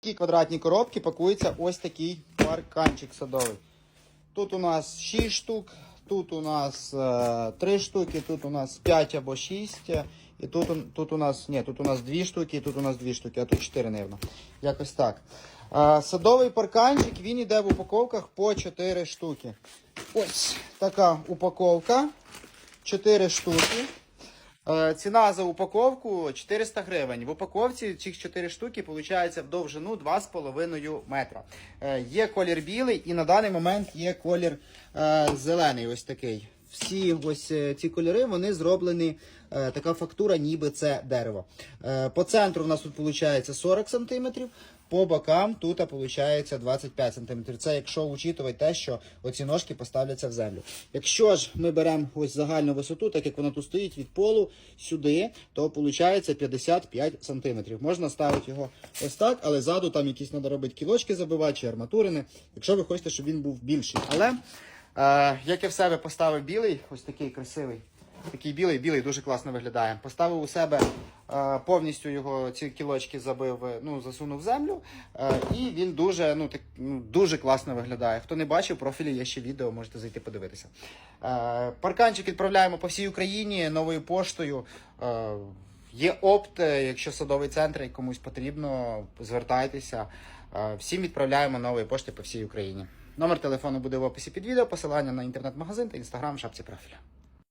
такі квадратні коробки пакується ось такий парканчик садовий. Тут у нас 6 штук, тут у нас е, 3 штуки, тут у нас 5 або 6. І тут, тут у нас ні, тут у нас 2 штуки, і тут у нас 2 штуки, а тут 4, напевно. Якось так. Е, садовий парканчик, він йде в упаковках по 4 штуки. Ось така упаковка. 4 штуки. Е, Ціна за упаковку 400 гривень. В упаковці цих 4 штуки виходить в довжину 2,5 метра. Е, Є колір білий і на даний момент є колір е, зелений. Ось такий. Всі ось е, ці кольори вони зроблені. е, Така фактура, ніби це дерево. Е, По центру у нас тут виходить 40 см, по бокам тут виходить 25 см. Це якщо учитувати те, що оці ножки поставляться в землю. Якщо ж ми беремо ось загальну висоту, так як вона тут стоїть від полу сюди, то виходить 55 см. Можна ставити його ось так, але ззаду там якісь треба робити кілочки забивати чи арматурини, якщо ви хочете, щоб він був більший. Але як я в себе поставив білий, ось такий красивий. Такий білий, білий дуже класно виглядає. Поставив у себе е, повністю його ці кілочки забив, е, ну засунув в землю, е, і він дуже, ну так ну, дуже класно виглядає. Хто не бачив, в профілі є ще відео, можете зайти подивитися. Е, парканчик відправляємо по всій Україні новою поштою. Е, Є опт, е, якщо садовий центр і комусь потрібно, звертайтеся. Е, Всім відправляємо нової пошти по всій Україні. Номер телефону буде в описі під відео, посилання на інтернет-магазин та інстаграм в шапці профіля.